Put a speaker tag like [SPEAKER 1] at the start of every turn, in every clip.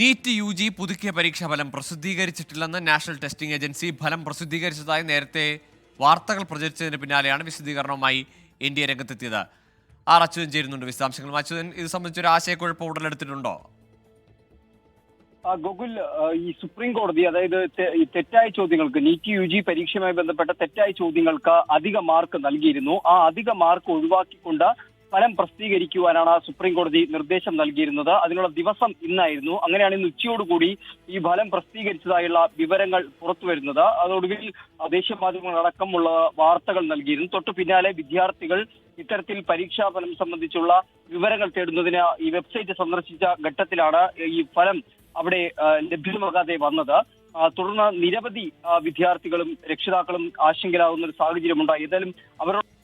[SPEAKER 1] NEET U G പുതുക്കിയ പരീക്ഷാ ഫലം പ്രസിദ്ധീകരിച്ചിട്ടില്ലെന്ന് നാഷണൽ ടെസ്റ്റിംഗ് ഏജൻസി ഫലം പ്രസിദ്ധീകരിച്ചതായി നേരത്തെ വാർത്തകൾ പ്രചരിച്ചതിന് പിന്നാലെയാണ് വിശദീകരണവുമായി ഇന്ത്യ രംഗത്തെത്തിയത്. ആർ അച്യുതൻ ചേരുന്നുണ്ട് വിശദാംശങ്ങൾ. അച്യുതൻ ഇത് സംബന്ധിച്ച് ഒരു ആശയക്കുഴപ്പം ഉടലെടുത്തിട്ടുണ്ടോ?
[SPEAKER 2] ഗോകുൽ ഈ സുപ്രീം കോടതി അതായത് തെറ്റായ ചോദ്യങ്ങൾക്ക് നീറ്റ് യു ജി പരീക്ഷയുമായി ബന്ധപ്പെട്ട തെറ്റായ ചോദ്യങ്ങൾക്ക് അധിക മാർക്ക് നൽകിയിരുന്നു. ആ അധിക മാർക്ക് ഒഴിവാക്കിക്കൊണ്ട് ഫലം പ്രസിദ്ധീകരിക്കുവാനാണ് സുപ്രീം കോടതി നിർദ്ദേശം നൽകിയിരുന്നത്. അതിനുള്ള ദിവസം ഇന്നായിരുന്നു. അങ്ങനെയാണ് ഇന്ന് ഉച്ചയോടുകൂടി ഈ ഫലം പ്രസിദ്ധീകരിച്ചതായുള്ള വിവരങ്ങൾ പുറത്തു വരുന്നത്. അതോടുകൂടി ദേശീയ മാധ്യമങ്ങളടക്കമുള്ള വാർത്തകൾ നൽകിയിരുന്നു. തൊട്ടു പിന്നാലെ വിദ്യാർത്ഥികൾ ഇത്തരത്തിൽ പരീക്ഷാ ഫലം സംബന്ധിച്ചുള്ള വിവരങ്ങൾ തേടുന്നതിന് ഈ വെബ്സൈറ്റ് സന്ദർശിച്ച ഘട്ടത്തിലാണ് ഈ ഫലം അവിടെ ലഭ്യമാകാതെ വന്നത്. തുടർന്ന് നിരവധി വിദ്യാർത്ഥികളും രക്ഷിതാക്കളും ആശങ്കയിലാവുന്ന ഒരു സാഹചര്യമുണ്ടായി. ഏതായാലും അവരോട്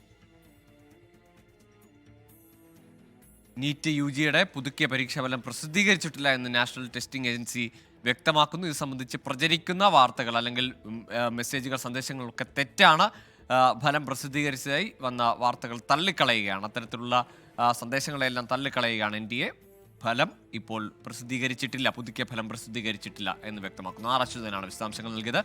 [SPEAKER 1] നീറ്റ് യു ജിയുടെ പുതുക്കിയ പരീക്ഷാ ഫലം പ്രസിദ്ധീകരിച്ചിട്ടില്ല എന്ന് നാഷണൽ ടെസ്റ്റിംഗ് ഏജൻസി വ്യക്തമാക്കുന്നു. ഇത് സംബന്ധിച്ച് പ്രചരിക്കുന്ന വാർത്തകൾ അല്ലെങ്കിൽ മെസ്സേജുകൾ സന്ദേശങ്ങളൊക്കെ തെറ്റാണ്. ഫലം പ്രസിദ്ധീകരിച്ചതായി വന്ന വാർത്തകൾ തള്ളിക്കളയുകയാണ്. അത്തരത്തിലുള്ള സന്ദേശങ്ങളെല്ലാം തള്ളിക്കളയുകയാണ് എൻ ഡി എ. ഫലം ഇപ്പോൾ പ്രസിദ്ധീകരിച്ചിട്ടില്ല പുതുക്കിയ ഫലം പ്രസിദ്ധീകരിച്ചിട്ടില്ല എന്ന് വ്യക്തമാക്കുന്നു. ആർ അച്യുതനാണ് വിശദാംശങ്ങൾ നൽകിയത്.